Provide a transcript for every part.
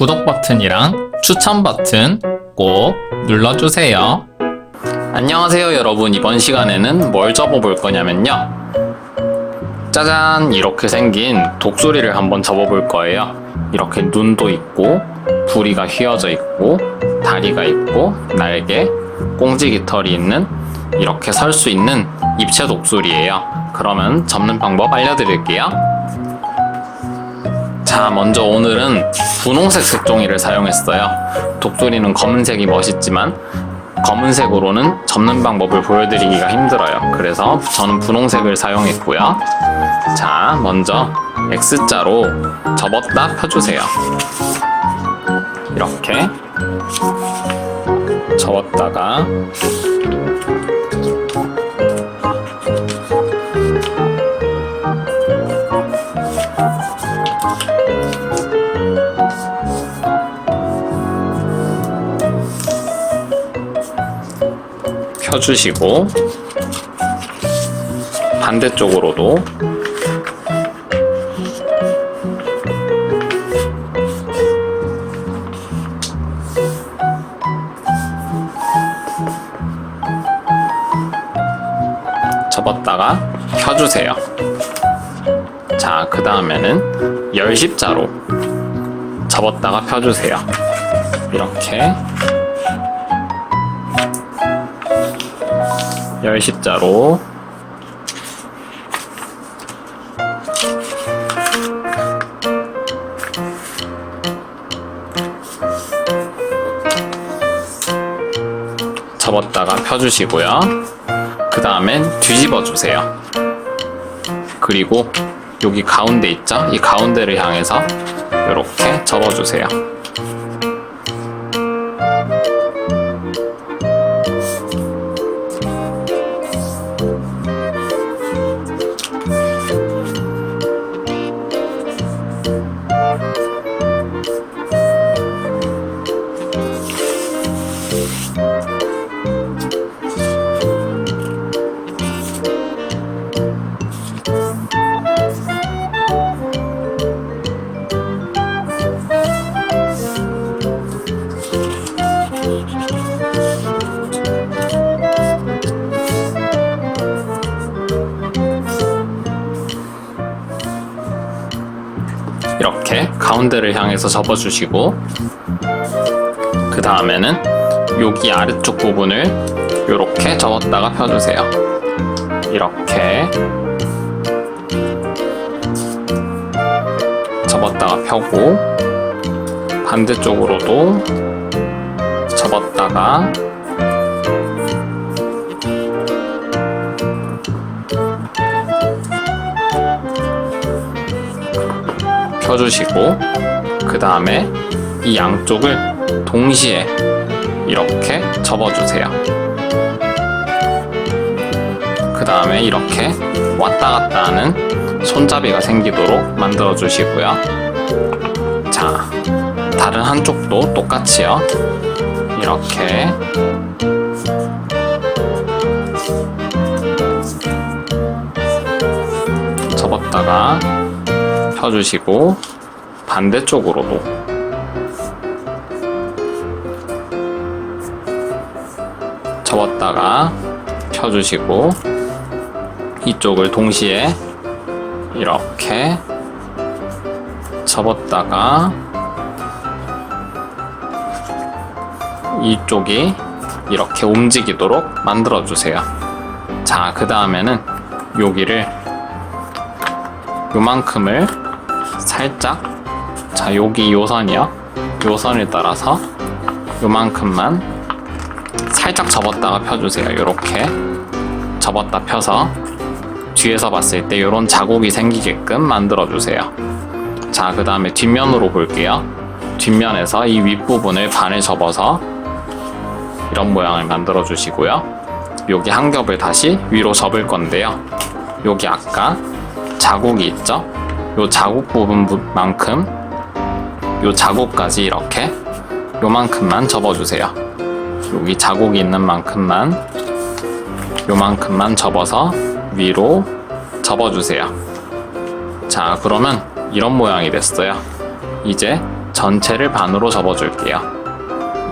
구독 버튼이랑 추천 버튼 꼭 눌러주세요. 안녕하세요 여러분. 이번 시간에는 뭘 접어볼 거냐면요. 짜잔! 이렇게 생긴 독수리를 한번 접어볼 거예요. 이렇게 눈도 있고 부리가 휘어져 있고 다리가 있고 날개 꽁지 깃털이 있는 이렇게 설 수 있는 입체 독수리예요. 그러면 접는 방법 알려드릴게요 자 먼저 오늘은 분홍색 색종이를 사용했어요 독수리는 검은색이 멋있지만 검은색으로는 접는 방법을 보여드리기가 힘들어요. 그래서 저는 분홍색을 사용했고요. 자, 먼저 X자로 접었다 펴주세요. 이렇게 접었다가 펴주시고 반대쪽으로도 접었다가 펴주세요. 자, 그 다음에는 열십자로 접었다가 펴주세요. 이렇게 열 십자로 접었다가 펴주시고요. 그 다음엔 뒤집어 주세요. 그리고 여기 가운데 있죠? 이 가운데를 향해서 이렇게 접어주세요. 이렇게 가운데를 향해서 접어주시고 그 다음에는 여기 아래쪽 부분을 이렇게 접었다가 펴주세요. 이렇게 접었다가 펴고 반대쪽으로도 접었다가 펴주시고 그 다음에 이 양쪽을 동시에 이렇게 접어주세요. 그 다음에 이렇게 왔다 갔다 하는 손잡이가 생기도록 만들어 주시고요. 자, 다른 한쪽도 똑같이요. 이렇게 접었다가 펴주시고 반대쪽으로도 접었다가 펴주시고 이쪽을 동시에 이렇게 접었다가 이쪽이 이렇게 움직이도록 만들어 주세요. 자, 그 다음에는 여기를 요만큼을 살짝? 자 여기 요선이요 요선을 따라서 요만큼만 살짝 접었다가 펴주세요. 요렇게. 접었다 펴서 뒤에서 봤을 때 요런 자국이 생기게끔 만들어 주세요. 자 그 다음에 뒷면으로 볼게요. 뒷면에서 이 윗부분을 반을 접어서 이런 모양을 만들어 주시고요. 여기 한 겹을 다시 위로 접을 건데요. 여기 아까 자국이 있죠? 요 자국 부분만큼 요 자국까지 이렇게 요만큼만 접어주세요. 여기 자국이 있는 만큼만 요만큼만 접어서 위로 접어주세요. 자, 그러면 이런 모양이 됐어요. 이제 전체를 반으로 접어줄게요.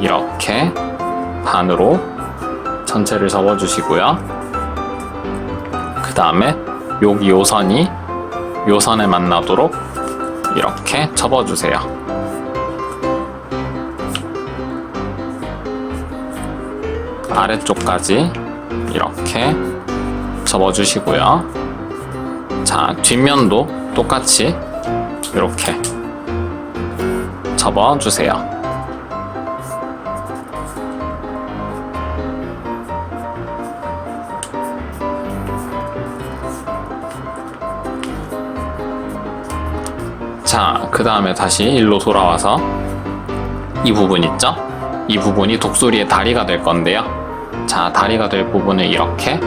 이렇게 반으로 전체를 접어주시고요. 그 다음에 여기 요선이 요 선에 만나도록 이렇게 접어주세요. 아래쪽까지 이렇게 접어주시고요. 자, 뒷면도 똑같이 이렇게 접어주세요. 자, 그 다음에 다시 일로 돌아와서 이 부분 있죠? 이 부분이 독수리의 다리가 될 건데요. 자, 다리가 될 부분을 이렇게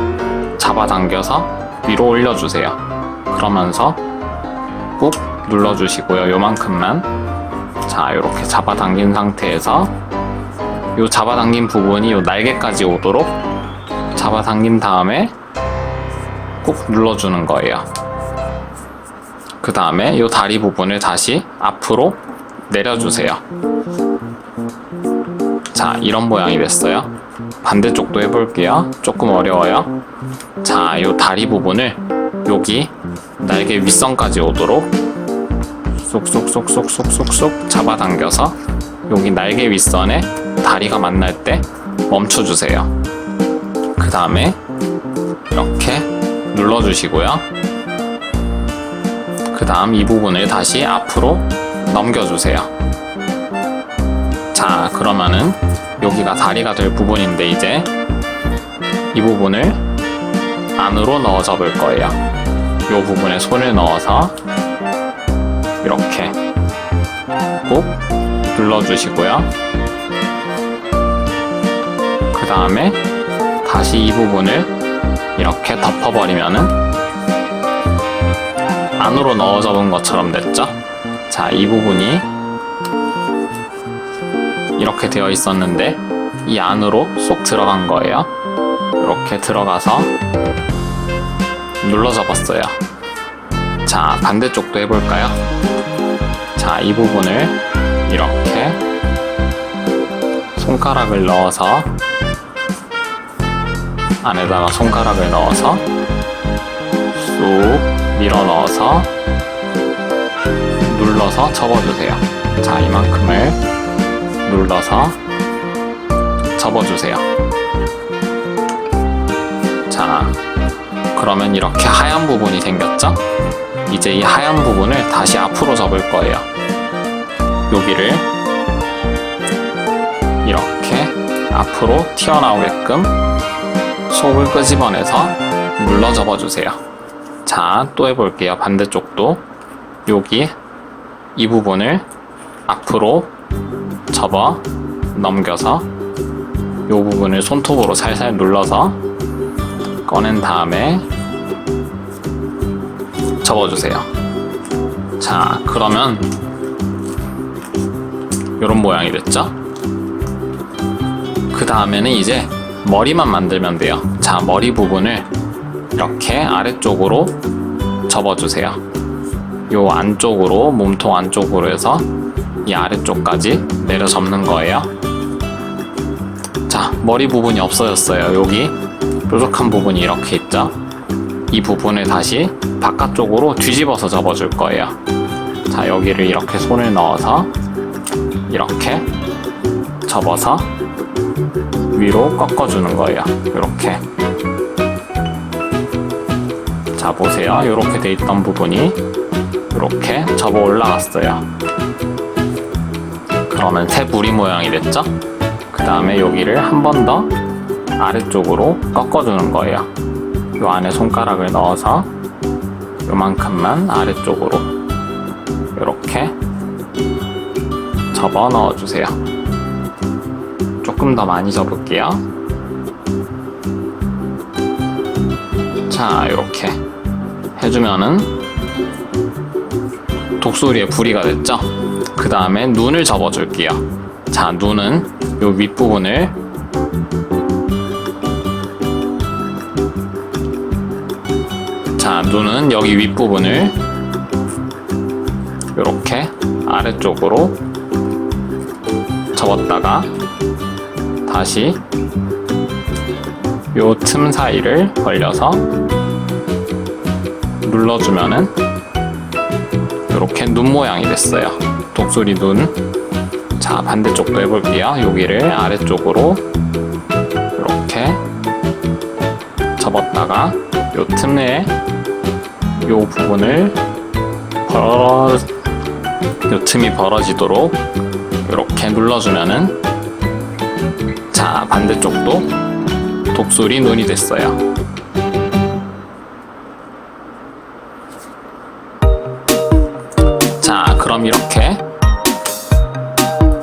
잡아당겨서 위로 올려주세요. 그러면서 꾹 눌러주시고요. 요만큼만. 자, 이렇게 잡아당긴 상태에서 요 잡아당긴 부분이 요 날개까지 오도록 잡아당긴 다음에 꾹 눌러주는 거예요. 그 다음에 이 다리 부분을 다시 앞으로 내려주세요. 자, 이런 모양이 됐어요. 반대쪽도 해볼게요. 조금 어려워요. 자, 이 다리 부분을 여기 날개 윗선까지 오도록 쏙쏙쏙쏙쏙쏙쏙 잡아당겨서 여기 날개 윗선에 다리가 만날 때 멈춰주세요. 그 다음에 이렇게 눌러주시고요. 그 다음 이 부분을 다시 앞으로 넘겨주세요. 자, 그러면은 여기가 다리가 될 부분인데 이제 이 부분을 안으로 넣어 접을 거예요. 이 부분에 손을 넣어서 이렇게 꾹 눌러주시고요. 그 다음에 다시 이 부분을 이렇게 덮어버리면은 안으로 넣어 접은 것처럼 됐죠? 자, 이 부분이 이렇게 되어 있었는데 이 안으로 쏙 들어간 거예요. 이렇게 들어가서 눌러 접었어요. 자, 반대쪽도 해볼까요? 자, 이 부분을 이렇게 손가락을 넣어서 안에다가 손가락을 넣어서 쑥 밀어 넣어서 눌러서 접어주세요. 자, 이만큼을 눌러서 접어주세요. 자, 그러면 이렇게 하얀 부분이 생겼죠? 이제 이 하얀 부분을 다시 앞으로 접을 거예요. 여기를 이렇게 앞으로 튀어나오게끔 속을 끄집어내서 눌러 접어주세요. 자, 또 해볼게요. 반대쪽도 여기 이 부분을 앞으로 접어 넘겨서 이 부분을 손톱으로 살살 눌러서 꺼낸 다음에 접어주세요. 자, 그러면 이런 모양이 됐죠? 그 다음에는 이제 머리만 만들면 돼요. 자, 머리 부분을 이렇게 아래쪽으로 접어주세요. 요 안쪽으로, 몸통 안쪽으로 해서 이 아래쪽까지 내려 접는 거예요. 자, 머리 부분이 없어졌어요. 여기 뾰족한 부분이 이렇게 있죠? 이 부분을 다시 바깥쪽으로 뒤집어서 접어줄 거예요. 자, 여기를 이렇게 손을 넣어서 이렇게 접어서 위로 꺾어주는 거예요. 이렇게. 자, 보세요. 이렇게 돼 있던 부분이 이렇게 접어 올라갔어요. 그러면 새 부리 모양이 됐죠? 그 다음에 여기를 한 번 더 아래쪽으로 꺾어주는 거예요. 요 안에 손가락을 넣어서 요만큼만 아래쪽으로 이렇게 접어 넣어주세요. 조금 더 많이 접을게요. 자, 이렇게 해주면은 독수리의 부리가 됐죠? 그 다음에 눈을 접어줄게요. 자, 눈은 요 윗부분을 자, 눈은 여기 윗부분을 이렇게 아래쪽으로 접었다가 다시 요 틈 사이를 벌려서 눌러주면은 이렇게 눈 모양이 됐어요. 독수리 눈. 자, 반대쪽도 해볼게요. 여기를 아래쪽으로 이렇게 접었다가 요 틈에 요 부분을 벌어 요 틈이 벌어지도록 이렇게 눌러주면은 자 반대쪽도 독수리 눈이 됐어요. 그럼 이렇게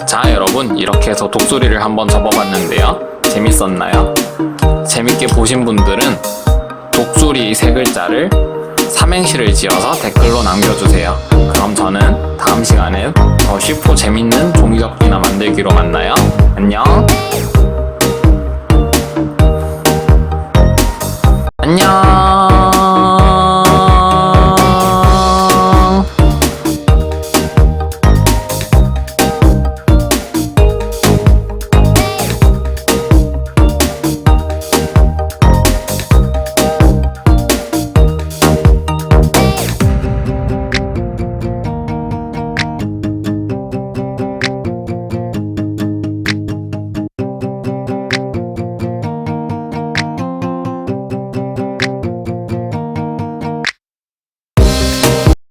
자 여러분 이렇게 해서 독수리를 한번 접어봤는데요. 재밌었나요? 재밌게 보신 분들은 독수리 세 글자를 삼행시를 지어서 댓글로 남겨주세요. 그럼 저는 다음 시간에 더 쉽고 재밌는 종이접기나 만들기로 만나요. 안녕. 안녕.